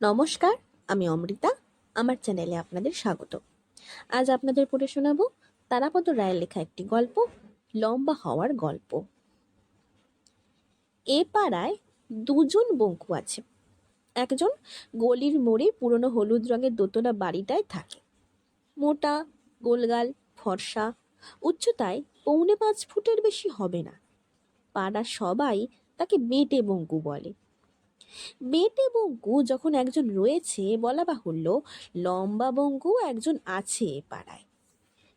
নমস্কার, আমি অমৃতা। আমার চ্যানেলে আপনাদের স্বাগত। আজ আপনাদের পড়ে শোনাবো তারাপদ রায়ের লেখা একটি গল্প, লম্বা হওয়ার গল্প। এ পাড়ায় দুজন বঙ্কু আছে। একজন গলির মোড়ে পুরনো হলুদ রঙের দোতলা বাড়িটায় থাকে। মোটা, গোলগাল, ফর্সা, উচ্চতায় পৌনে পাঁচ ফুটের বেশি হবে না। পাড়ার সবাই তাকে বেটে বঙ্কু বলে। বেটে বঙ্কু যখন একজন রয়েছে বলা বাহুল্য, লম্বা বঙ্কু একজন আছে এ পাড়ায়।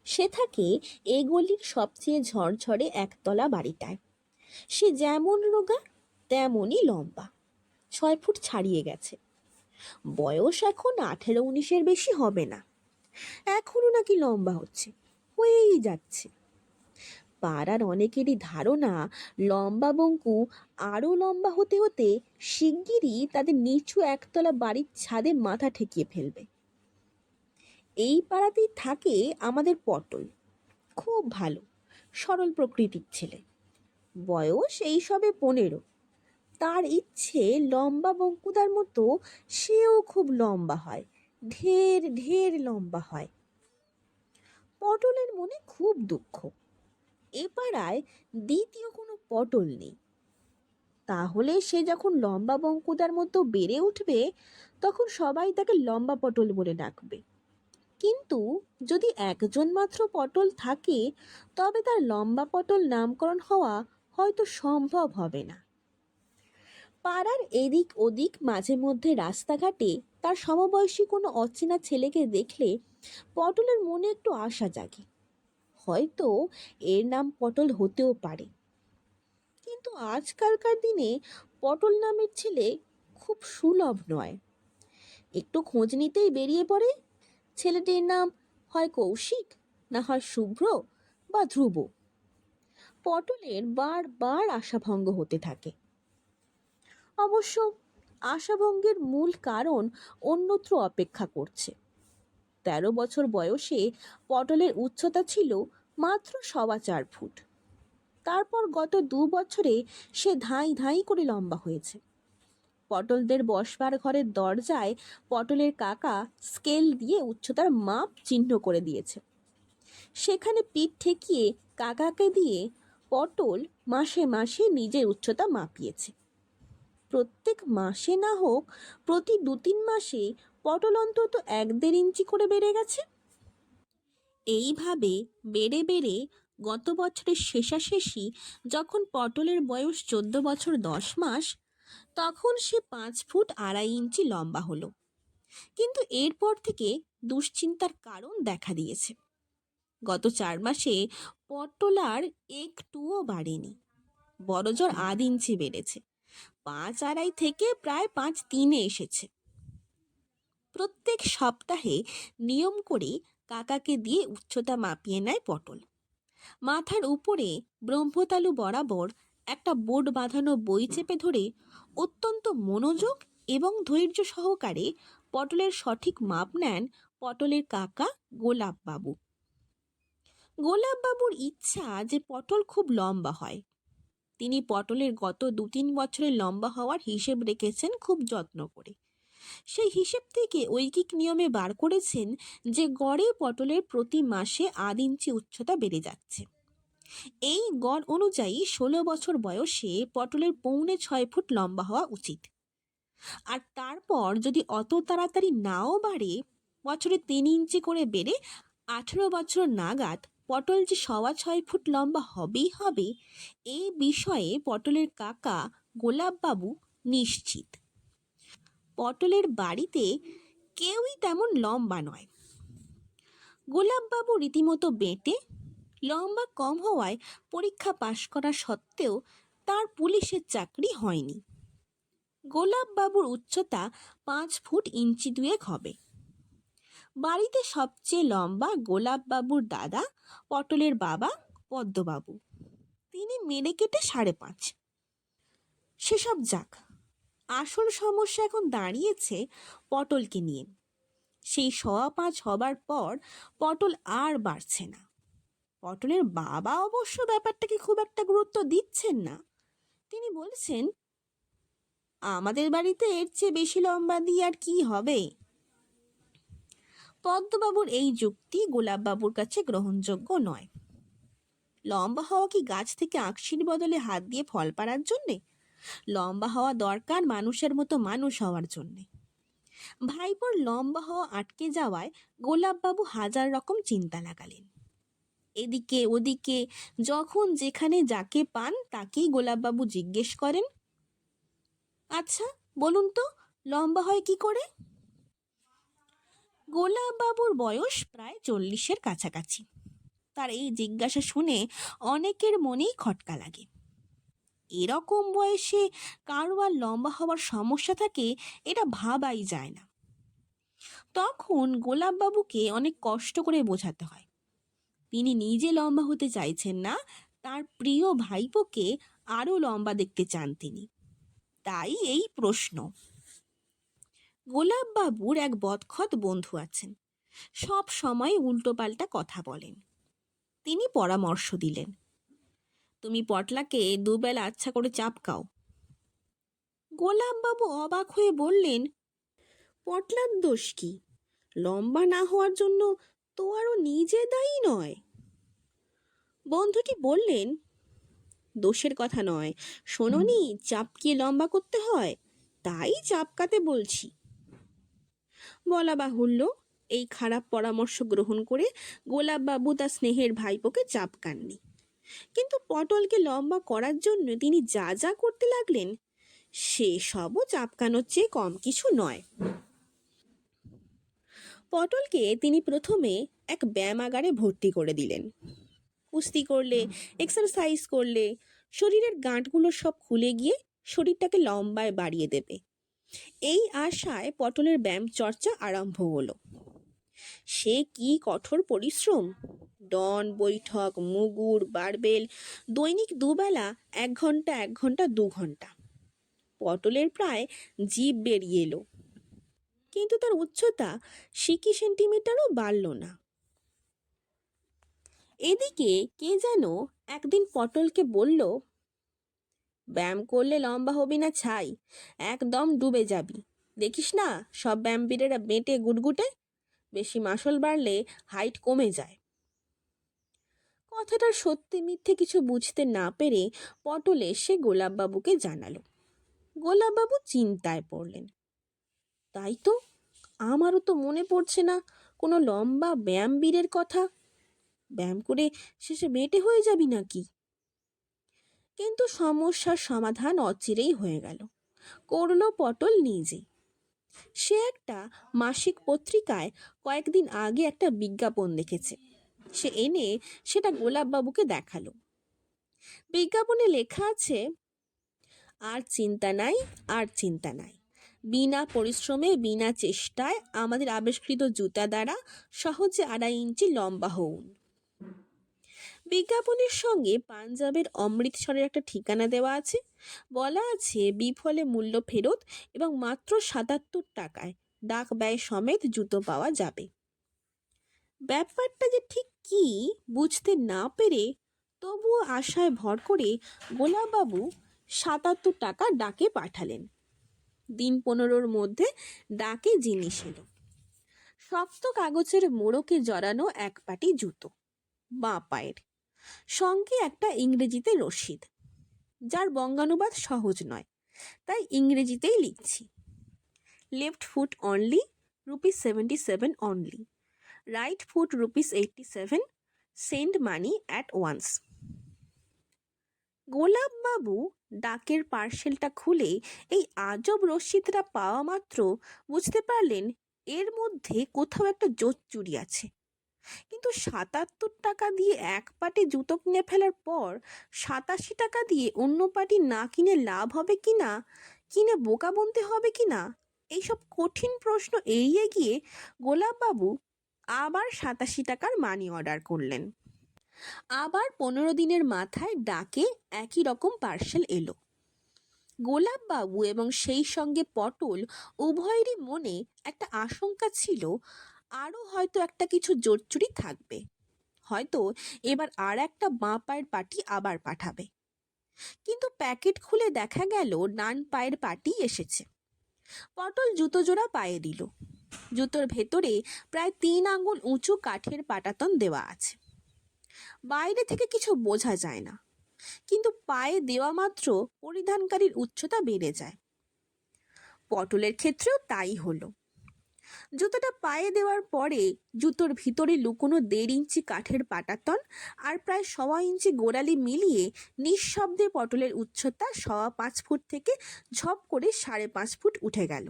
সে থাকে এ গলির সবচেয়ে ঝরঝরে একতলা বাড়িটায়। সে যেমন রোগা, তেমনই লম্বা। ছয় ফুট ছাড়িয়ে গেছে। বয়স এখন আঠেরো উনিশের বেশি হবে না। এখনও নাকি লম্বা হচ্ছে, হয়েই যাচ্ছে। পাড়ার অনেকেরই ধারণা, লম্বা বঙ্কু আরও লম্বা হতে হতে শিগগিরই তাদের নিচু একতলা বাড়ির ছাদে মাথা ঠেকিয়ে ফেলবে। এই পাড়াতেই থাকে আমাদের পটল। খুব ভালো, সরল প্রকৃতির ছেলে। বয়স এই সবে পনেরো। তার ইচ্ছে লম্বা বঙ্কুদার মতো সেও খুব লম্বা হয়, ঢের ঢের লম্বা হয়। পটলের মনে খুব দুঃখ। এ পাড়ায় দ্বিতীয় কোনো পটল নেই। তাহলে সে যখন লম্বা বঙ্কুদার মতো বেড়ে উঠবে, তখন সবাই তাকে লম্বা পটল বলে ডাকবে। কিন্তু যদি একজন মাত্র পটল থাকে, তবে তার লম্বা পটল নামকরণ হওয়া হয়তো সম্ভব হবে না। পাড়ার এদিক ওদিক, মাঝে মধ্যে রাস্তাঘাটে তার সমবয়সী কোনো অচেনা ছেলেকে দেখলে পটলের মনে একটু আশা জাগে। হয়তো এর নাম পটল হতেও পারে। কিন্তু আজকালকার দিনে পটল নামের ছেলে খুব সুলভ নয়। একটু খোঁজ নিতেই বেরিয়ে পড়ে। ছেলেটির নাম হয় কৌশিক, না হয় শুভ্র বা ধ্রুব। পটলের বারবার আশাভঙ্গ হতে থাকে। অবশ্য আশাভঙ্গের মূল কারণ অন্যত্র অপেক্ষা করছে। তেরো বছর বয়সে পটলের উচ্চতা ছিল মাত্র সওয়া চার ফুট। তারপর গত দু বছরে সে ধাই ধাই করে লম্বা হয়েছে। পটলদের বসবার ঘরের দরজায় পটলের কাকা স্কেল দিয়ে উচ্চতার মাপ চিহ্ন করে দিয়েছে। সেখানে পিঠ ঠেকিয়ে কাকাকে দিয়ে পটল মাসে মাসে নিজের উচ্চতা মাপিয়েছে। প্রত্যেক মাসে না হোক, প্রতি দু তিন মাসে পটল অন্তত এক দেড় ইঞ্চি করে বেড়ে গেছে। এইভাবে বেড়ে বেড়ে গত বছরের শেষাশেষি যখন পটলের বয়স চোদ্দ বছর দশ মাস, তখন সে পাঁচ ফুট আড়াই ইঞ্চি লম্বা হলো। কিন্তু এরপর থেকে দুশ্চিন্তার কারণ দেখা দিয়েছে। গত চার মাসে পটল আর একটুও বাড়েনি। বড় বড়জোর আধ ইঞ্চি বেড়েছে। পাঁচ আড়াই থেকে প্রায় পাঁচ তিনে এসেছে। প্রত্যেক সপ্তাহে নিয়ম করে কাকাকে দিয়ে উচ্চতা মাপিয়ে নেয় পটল। মাথার উপরে ব্রহ্মতালু বরাবর একটা বোর্ড বাঁধানো বই চেপে ধরে অত্যন্ত মনোযোগ এবং ধৈর্য সহকারে পটলের সঠিক মাপ নেন পটলের কাকা গোলাপবাবু। গোলাপবাবুর ইচ্ছা যে পটল খুব লম্বা হয়। তিনি পটলের গত দু তিন বছরের লম্বা হওয়ার হিসেব রেখেছেন খুব যত্ন করে। সেই হিসেব থেকে ঐকিক নিয়মে বার করেছেন যে গড়ে পটলের প্রতি মাসে আধ ইঞ্চি উচ্চতা বেড়ে যাচ্ছে। এই গড় অনুযায়ী ষোলো বছর বয়সে পটলের পৌনে ছয় ফুট লম্বা হওয়া উচিত। আর তারপর যদি অত তাড়াতাড়ি নাও বাড়ে, বছরে তিন ইঞ্চি করে বেড়ে আঠেরো বছর নাগাদ পটল যে সওয়া ছয় ফুট লম্বা হবেই হবে, এই বিষয়ে পটলের কাকা গোলাপবাবু নিশ্চিত। পটলের বাড়িতে কেউই তেমন লম্বা নয়। গোলাপবাবু রীতিমতো বেঁটে, লম্বা কম হওয়ায় পরীক্ষা পাশ করা সত্ত্বেও তার পুলিশের চাকরি হয়নি। গোলাপবাবুর উচ্চতা পাঁচ ফুট ইঞ্চি দুয়েক হবে। বাড়িতে সবচেয়ে লম্বা গোলাপবাবুর দাদা, পটলের বাবা, পদ্মবাবু। তিনি মেরে কেটে সাড়ে পাঁচ। সেসব যাক আসল সমস্যা এখন দাঁড়িয়েছে পটলকে নিয়ে। সেই সওয়া পাঁচ হবার পর পটল আর বাড়ছে না। পটলের বাবা অবশ্য ব্যাপারটাকে খুব একটা গুরুত্ব দিচ্ছেন না। তিনি বলছেন, আমাদের বাড়িতে এর চেয়ে বেশি লম্বা দিয়ে আর কি হবে? পদ্মবাবুর এই যুক্তি গোলাপবাবুর কাছে গ্রহণযোগ্য নয়। লম্বা হওয়া কি গাছ থেকে আকশির বদলে হাত দিয়ে ফল পাড়ার জন্যে? লম্বা হওয়া দরকার মানুষের মতো মানুষ হওয়ার জন্যে। ভাইপোর লম্বা হওয়া আটকে যাওয়ায় গোলাপবাবু হাজার রকম চিন্তা লাগালেন। এদিকে ওদিকে যখন যেখানে যাকে পান তাকেই গোলাপবাবু জিজ্ঞেস করেন আচ্ছা বলুন তো, লম্বা হয় কি করে? গোলাপবাবুর বয়স প্রায় চল্লিশের কাছাকাছি। তার এই জিজ্ঞাসা শুনে অনেকের মনেই খটকা লাগে। এরকম বয়সে কারও আর লম্বা হওয়ার সমস্যা থাকে, এটা ভাবাই যায় না। তখন গোলাপবাবুকে অনেক কষ্ট করে বোঝাতে হয়। তিনি নিজে লম্বা হতে চাইছেন না, তার প্রিয় ভাইপোকে আরও লম্বা দেখতে চান তিনি। তাই এই প্রশ্ন। গোলাপবাবুর এক বদখত বন্ধু আছেন। সব সময় উল্টোপাল্টা কথা বলেন। তিনি পরামর্শ দিলেন। তুমি পটলাকে দুবেলা আচ্ছা করে চাপকাও গোলাপবাবু অবাক হয়ে বললেন, পটলার দোষ কি? লম্বা না হওয়ার জন্য তো আরও নিজে দায়ী নয়। বন্ধুটি বললেন, দোষের কথা নয়। শোনোনি চাপকিয়ে লম্বা করতে হয়? তাই চাপকাতে বলছি। বলা বাহুল্য, এই খারাপ পরামর্শ গ্রহণ করে গোলাপবাবু তার স্নেহের ভাইপোকে চাপকাননি কিন্তু পটলকে লম্বা করার জন্য তিনি যা যা করতে লাগলেন সেসবও চাপকানোর চেয়ে কম কিছু নয়। পটলকে তিনি প্রথমে এক ব্যায়ামাগারে ভর্তি করে দিলেন। কুস্তি করলে এক্সারসাইজ করলে, শরীরের গাঁটগুলো সব খুলে গিয়ে শরীরটাকে লম্বায় বাড়িয়ে দেবে। এই আশায় পটলের ব্যায়াম চর্চা আরম্ভ হলো। সে কি কঠোর পরিশ্রম? ডন, বৈঠক, মুগুর, বারবেল, দৈনিক দুবেলা, এক ঘণ্টা এক ঘণ্টা, দু ঘণ্টা। পটলের প্রায় জীব বেরিয়ে এলো। কিন্তু তার উচ্চতা সিকি সেন্টিমিটারও বাড়ল না। এদিকে কে যেন একদিন পটলকে বলল, ব্যায়াম করলে লম্বা হবি না ছাই? একদম ডুবে যাবি। দেখিস না, সব ব্যায়ামবীরেরা বেঁটে গুটগুটে বেশি মাসল বাড়লে হাইট কমে যায়। কথাটার সত্যি মিথ্যে কিছু বুঝতে না পেরে পটল এসে গোলাপবাবুকে জানালো। গোলাপবাবু চিন্তায় পড়লেন। তাই তো, আমারও তো মনে পড়ছে না কোনো লম্বা ব্যায়াম বীরের কথা। ব্যায়াম করে শেষে বেটে হয়ে যাবি নাকি? কিন্তু সমস্যার সমাধান অচিরেই হয়ে গেল। করল পটল নিজে সে একটা মাসিক পত্রিকায় কয়েকদিন আগে একটা বিজ্ঞাপন দেখেছে। সে এনে সেটা গোলাপবাবুকে দেখাল। বিজ্ঞাপনে লেখা আছে, আর চিন্তা নাই, আর চিন্তা নাই। বিনা পরিশ্রমে, বিনা চেষ্টায় আমাদের আবিষ্কৃত জুতা দ্বারা সহজে আড়াই ইঞ্চি লম্বা হউন। বিজ্ঞাপনের সঙ্গে পাঞ্জাবের অমৃতসরের একটা ঠিকানা দেওয়া আছে। বলা আছে, বিফলে মূল্য ফেরত এবং মাত্র সাতাত্তর টাকায় ডাক ব্যয় সমেত জুতো পাওয়া যাবে। ব্যাপারটা যে ঠিক কি বুঝতে না পেরে তবুও আশায় ভর করে গোলাপবাবু সাতাত্তর টাকা ডাকে পাঠালেন। দিন পনেরোর মধ্যে ডাকে জিনিস এলো। শক্ত কাগজের মোড়কে জড়ানো এক পাটি জুতো, বাঁ পায়ের। সঙ্গে একটা ইংরেজিতে রসিদ যার বঙ্গানুবাদ সহজ নয়, তাই ইংরেজিতেই লিখছি। Left foot only rupees seventy seven only right foot rupees eighty seven send money at once গোলাপবাবু ডাকের পার্সেলটা খুলে এই আজব রসিদটা পাওয়া মাত্র বুঝতে পারলেন এর মধ্যে কোথাও একটা জোট চুরি আছে। কিন্তু সাতাত্তর টাকা দিয়ে এক পাটি জুতো কিনে ফেলার পর সাতাশি টাকা দিয়ে অন্য পাটি না কিনে লাভ হবে কি না কিনে বোকা বনতে হবে কি না এইসব কঠিন প্রশ্ন এড়িয়ে গিয়ে গোলাপবাবু আবার সাতাশি টাকার মানি অর্ডার করলেন। আবার পনেরো দিনের মাথায় ডাকে একই রকম পার্সেল এলো। গোলাপবাবু এবং সেই সঙ্গে পটল উভয়েরই মনে একটা আশঙ্কা ছিল আরও হয়তো একটা কিছু জোরচুরি থাকবে। হয়তো এবার আর একটা বাঁ পায়ের পাটি আবার পাঠাবে। কিন্তু প্যাকেট খুলে দেখা গেল ডান পায়ের পাটি এসেছে। পটল জুতো জোড়া পায়ে দিল। জুতোর ভেতরে প্রায় তিন আঙুল উঁচু কাঠের পাটাতন দেওয়া আছে। বাইরে থেকে কিছু বোঝা যায় না। কিন্তু পায়ে দেওয়া মাত্র পরিধানকারীর উচ্চতা বেড়ে যায়। পটলের ক্ষেত্রেও তাই হলো। জুতোটা পায়ে দেওয়ার পরে জুতোর ভিতরে লুকোনো দেড় ইঞ্চি কাঠের পাটাতন আর প্রায় সওয়া ইঞ্চি গোড়ালি মিলিয়ে নিঃশব্দে পটলের উচ্চতা সওয়া পাঁচ ফুট থেকে ঝপ করে সাড়ে পাঁচ ফুট উঠে গেল।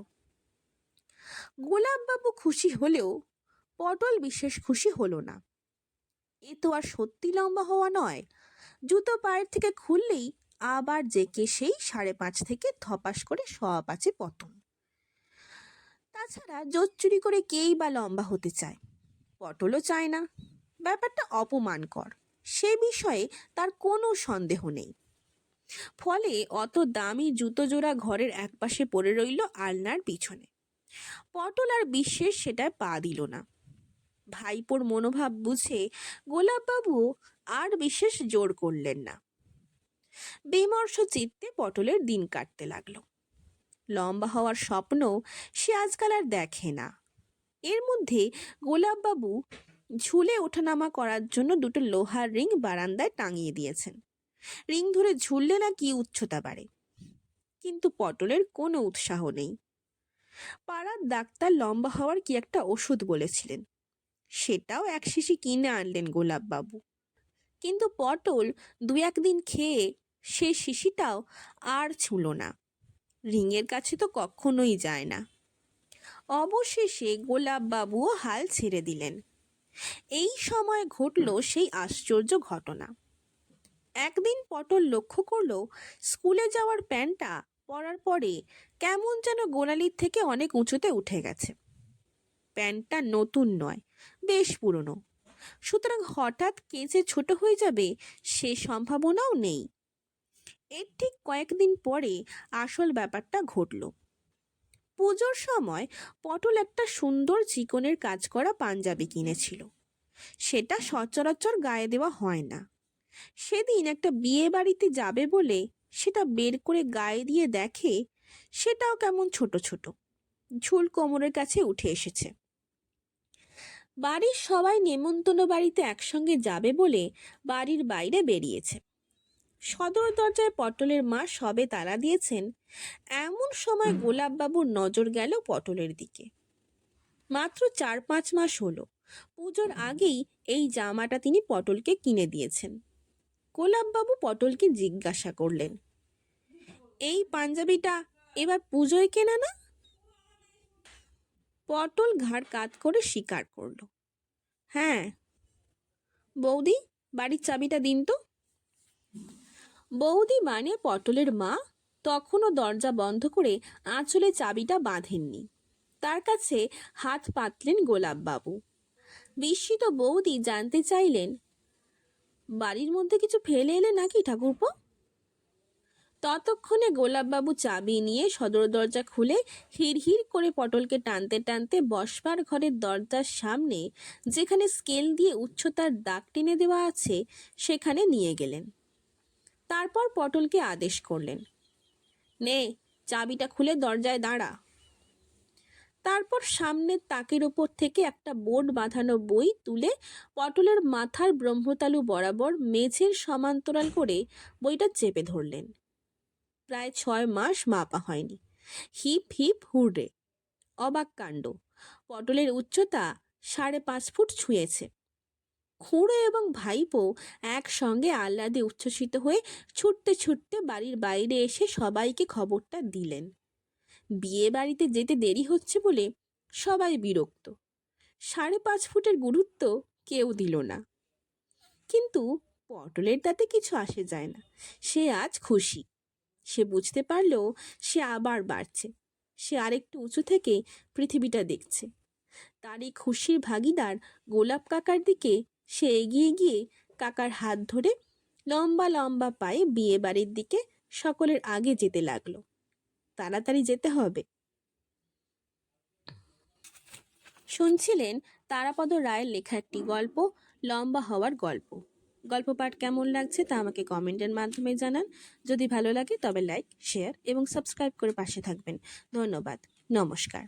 গোলাপবাবু খুশি হলেও পটল বিশেষ খুশি হলো না। এ তো আর সত্যি লম্বা হওয়া নয়। জুতো পায়ের থেকে খুললেই আবার জেকে সেই সাড়ে পাঁচ থেকে ধপাস করে সওয়া পাঁচে পতন। তাছাড়া জোর চুরি করে কেই বা লম্বা হতে চায়? পটলও চায় না। ব্যাপারটা অপমানকর। সে বিষয়ে তার কোনো সন্দেহ নেই। ফলে অত দামি জুতো জোড়া ঘরের একপাশে পড়ে রইল আলনার পিছনে। পটল আর বিশেষ সেটায় পা দিল না। ভাইপোর মনোভাব বুঝে গোলাপবাবু আর বিশেষ জোর করলেন না। বিমর্ষ চিত্তে পটলের দিন কাটতে লাগল। লম্বা হওয়ার স্বপ্ন সে আজকাল আর দেখে না। এর মধ্যে গোলাপবাবু ঝুলে ওঠানামা করার জন্য দুটো লোহার রিং বারান্দায় টাঙিয়ে দিয়েছেন। রিং ধরে ঝুললে নাকি উচ্চতা বাড়ে। কিন্তু পটলের কোনো উৎসাহ নেই। পাড়ার ডাক্তার লম্বা হওয়ার কি একটা ওষুধ বলেছিলেন? সেটাও এক শিশি কিনে আনলেন গোলাপবাবু। কিন্তু পটল দু একদিন খেয়ে সে শিশিটাও আর ছুঁল না। রিংয়ের কাছে তো কখনোই যায় না। অবশেষে গোলাপবাবুও হাল ছেড়ে দিলেন। এই সময় ঘটল সেই আশ্চর্য ঘটনা। একদিন পটল লক্ষ্য করল, স্কুলে যাওয়ার প্যান্টটা পরার পরে কেমন যেন গোড়ালির থেকে অনেক উঁচুতে উঠে গেছে। প্যান্টটা নতুন নয়, বেশ পুরনো। সুতরাং হঠাৎ কেচে ছোট হয়ে যাবে সে সম্ভাবনাও নেই। এর ঠিক কয়েকদিন পরে আসল ব্যাপারটা ঘটল। পুজোর সময় পটল একটা সুন্দর চিকনের কাজ করা পাঞ্জাবি কিনেছিল। সেটা সচরাচর গায়ে দেওয়া হয় না। সেদিন একটা বিয়ে বাড়িতে যাবে বলে সেটা বের করে গায়ে দিয়ে দেখে সেটাও কেমন ছোট ছোট। ঝুল কোমরের কাছে উঠে এসেছে। বাড়ির সবাই নেমন্তন্ন বাড়িতে একসঙ্গে যাবে বলে বাড়ির বাইরে বেরিয়েছে। সদর দরজায় পটলের মা সবে তালা দিয়েছেন। এমন সময় গোলাপবাবুর নজর গেল পটলের দিকে। মাত্র চার পাঁচ মাস হলো। পুজোর আগেই এই জামাটা তিনি পটলকে কিনে দিয়েছেন। গোলাপবাবু পটলকে জিজ্ঞাসা করলেন, এই পাঞ্জাবিটা এবার পুজোয় কেনা না? পটল ঘাড় কাত করে স্বীকার করল হ্যাঁ। বৌদি, বাড়ির চাবিটা দিন তো। বৌদি মানে পটলের মা, তখনও দরজা বন্ধ করে আঁচলে চাবিটা বাঁধেননি। তার কাছে হাত পাতলেন গোলাপবাবু। বিস্মিত বৌদি জানতে চাইলেন, বাড়ির মধ্যে কিছু ফেলে এলে নাকি ঠাকুরপো? ততক্ষণে গোলাপবাবু চাবি নিয়ে সদর দরজা খুলে হিড়হিড় করে পটলকে টানতে টানতে বসবার ঘরের দরজার সামনে যেখানে স্কেল দিয়ে উচ্চতার দাগ টেনে দেওয়া আছে, সেখানে নিয়ে গেলেন। তারপর পটলকে আদেশ করলেন, নে, চাবিটা খুলে দরজায় দাঁড়া। তারপর সামনের তাকের ওপর থেকে একটা বোর্ড বাঁধানো বই তুলে পটলের মাথার ব্রহ্মতালু বরাবর মেঝের সমান্তরাল করে বইটা চেপে ধরলেন। প্রায় ছয় মাস মাপা হয়নি। হিপ হিপ হুড়ে অবাক কাণ্ড। পটলের উচ্চতা সাড়ে পাঁচ ফুট ছুঁয়েছে। খুঁড়ো এবং ভাইপো একসঙ্গে আহ্লাদে উচ্ছ্বসিত হয়ে ছুটতে ছুটতে বাড়ির বাইরে এসে সবাইকে খবরটা দিলেন। বিয়ে বাড়িতে যেতে দেরি হচ্ছে বলে সবাই বিরক্ত। সাড়ে পাঁচ ফুটের গুরুত্ব কেউ দিল না। কিন্তু পটলের তাতে কিছু আসে যায় না। সে আজ খুশি। সে বুঝতে পারলেও সে আবার বাড়ছে। সে আরেকটু উঁচু থেকে পৃথিবীটা দেখছে। তার এই খুশির ভাগিদার গোলাপ কাকার দিকে সে এগিয়ে গিয়ে কাকার হাত ধরে লম্বা লম্বা পায়ে বিয়ে বাড়ির দিকে সকলের আগে যেতে লাগল। তাড়াতাড়ি যেতে হবে। শুনছিলেন তারাপদ রায়ের লেখা একটি গল্প, লম্বা হওয়ার গল্প। গল্প পাঠ কেমন লাগছে তা আমাকে কমেন্টের মাধ্যমে জানান। যদি ভালো লাগে তবে লাইক, শেয়ার এবং সাবস্ক্রাইব করে পাশে থাকবেন। ধন্যবাদ। নমস্কার।